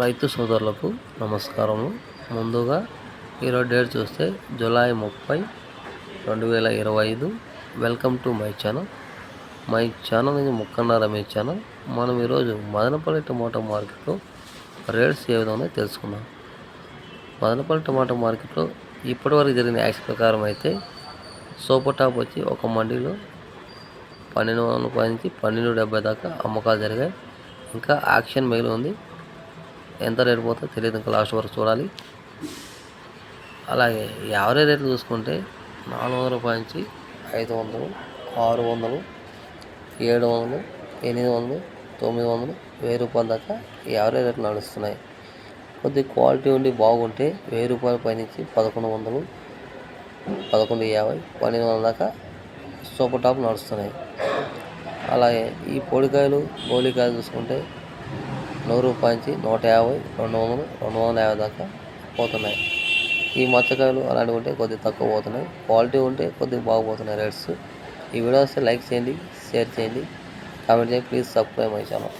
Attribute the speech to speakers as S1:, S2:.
S1: రైతు సోదరులకు నమస్కారము. ముందుగా ఈరోజు డేట్ చూస్తే జూలై ముప్పై రెండు వేల ఇరవై ఐదు. Welcome to my channel. My channel నుంచి ముక్కన్న రమేష్ ఛానల్. మనం ఈరోజు మదనపల్లి టమాటో మార్కెట్లో రేట్స్ ఏ విధంగా తెలుసుకున్నాం మదనపల్లి టమాటో మార్కెట్లో ఇప్పటివరకు జరిగిన యాక్షన్ ప్రకారం అయితే సూపర్ టాప్ వచ్చి ఒక మండీలో పన్నెండు వందల నుంచి పన్నెండు డెబ్బై దాకా అమ్మకాలు జరిగాయి. ఇంకా యాక్షన్ మిగిలి ఉంది. ఎంత రేటు పోతుందో తెలియదు. ఇంకా లాస్ట్ వరకు చూడాలి. అలాగే యావరేజ్ రేట్లు చూసుకుంటే నాలుగు వందల రూపాయల నుంచి ఐదు వందలు ఆరు వందలు ఏడు వందలు ఎనిమిది వందలు తొమ్మిది వందలు వెయ్యి రూపాయల దాకా యావరేజ్ రేట్లు నడుస్తున్నాయి. కొద్ది క్వాలిటీ ఉండి బాగుంటే వెయ్యి రూపాయల పైనుంచి పదకొండు వందలు పదకొండు యాభై పన్నెండు వందల దాకా సూపర్ టాప్ నడుస్తున్నాయి. అలాగే ఈ పొడికాయలు గోలికాయలు చూసుకుంటే నూరు రూపాయల నుంచి నూట యాభై రెండు వందలు రెండు వందల యాభై దాకా పోతున్నాయి. ఈ మచ్చకాయలు అలాంటివి ఉంటే కొద్దిగా తక్కువ పోతున్నాయి. క్వాలిటీ ఉంటే కొద్దిగా బాగుపోతున్నాయి రేట్స్. ఈ వీడియో వస్తే లైక్ చేయండి షేర్ చేయండి. కామెంట్ చేయండి. Please subscribe my channel.